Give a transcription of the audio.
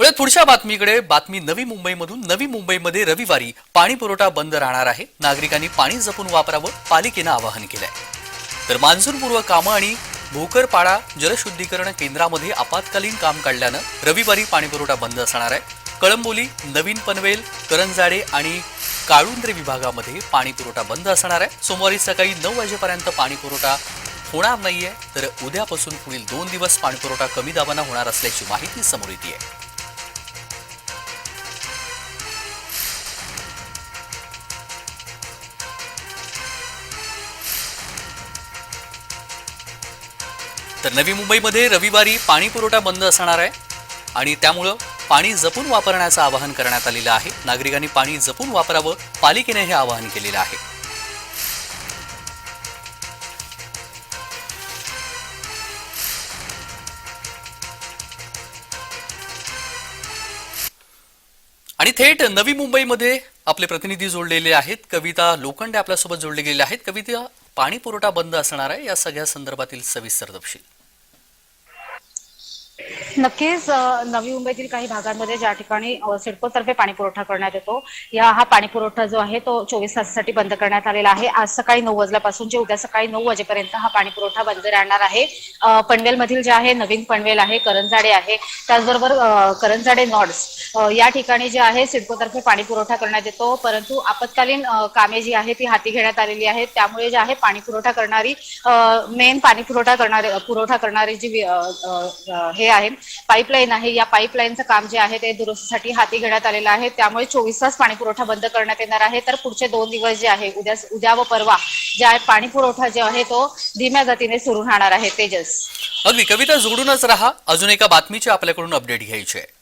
वळत पुढच्या बातमीकडे बातमी नवी मुंबईमधून नवी मुंबईमध्ये रविवारी पाणी पुरवठा बंद राहणार आहे. नागरिकांनी पाणी जपून वापरावं पालिकेनं आवाहन केलंय. तर मान्सूनपूर्व कामं आणि भोकरपाडा जलशुद्धीकरण केंद्रामध्ये आपत्कालीन काम काढल्यानं रविवारी पाणीपुरवठा बंद असणार आहे. कळंबोली नवीन पनवेल करंजाडे आणि काळुंद्रे विभागामध्ये पाणीपुरवठा बंद असणार आहे. सोमवारी सकाळी नऊ वाजेपर्यंत पाणीपुरवठा होणार नाहीये तर उद्यापासून पुढील दोन दिवस पाणीपुरवठा कमी दाबानं होणार असल्याची माहिती समोर येते तर नवी मुंबईमध्ये रविवारी पाणी पुरवठा बंद असणार आहे आणि त्यामुळं पाणी जपून वापरण्याचं आवाहन करण्यात आलेलं आहे. नागरिकांनी पाणी जपून वापरावं पालिकेने हे आवाहन केलेलं आहे. आणि थेट नवी मुंबईमध्ये आपले प्रतिनिधी जोडलेले आहेत. कविता लोखंडे आपल्यासोबत जोडले गेलेले आहेत. कविता पाणी पुरवठा बंद असणार आहे या सगळ्या संदर्भातील सविस्तर तपशील. नक्कीच नवी मुंबईतील काही भागांमध्ये ज्या ठिकाणी सिडकोतर्फे पाणी पुरवठा करण्यात येतो या हा पाणी पुरवठा जो आहे तो चोवीस तासासाठी बंद करण्यात आलेला आहे. आज सकाळी नऊ वाजल्यापासून जे उद्या सकाळी नऊ वाजेपर्यंत हा पाणी पुरवठा बंद राहणार आहे. पनवेलमधील जे आहे नवीन पनवेल आहे करंजाडे आहे त्याचबरोबर करंजाडे नॉर्ड्स या ठिकाणी जे आहे सिडकोतर्फे पाणी पुरवठा करण्यात येतो. परंतु आपत्कालीन कामे जी आहे ती हाती घेण्यात आलेली आहेत. त्यामुळे जे आहे पाणी पुरवठा करणारी मेन पाणी पुरवठा करणारे पुरवठा करणारी जी हे आहे पाईपलाईन आहे. या पाईपलाईनचं काम जे आहे ते दुरुस्तीसाठी हाती घेण्यात आलेलं आहे. त्यामुळे चोवीस तास पाणी पुरवठा बंद करण्यात येणार आहे. तर पुढचे दोन दिवस जे आहे उद्या उद्या व परवा जे आहे पाणी पुरवठा जो आहे तो धीम्या गतीने सुरू राहणार आहे. तेजस. अगदी. कविता जोडूनच राहा. अजून एका बातमीची आपल्याकडून अपडेट घ्यायची आहे.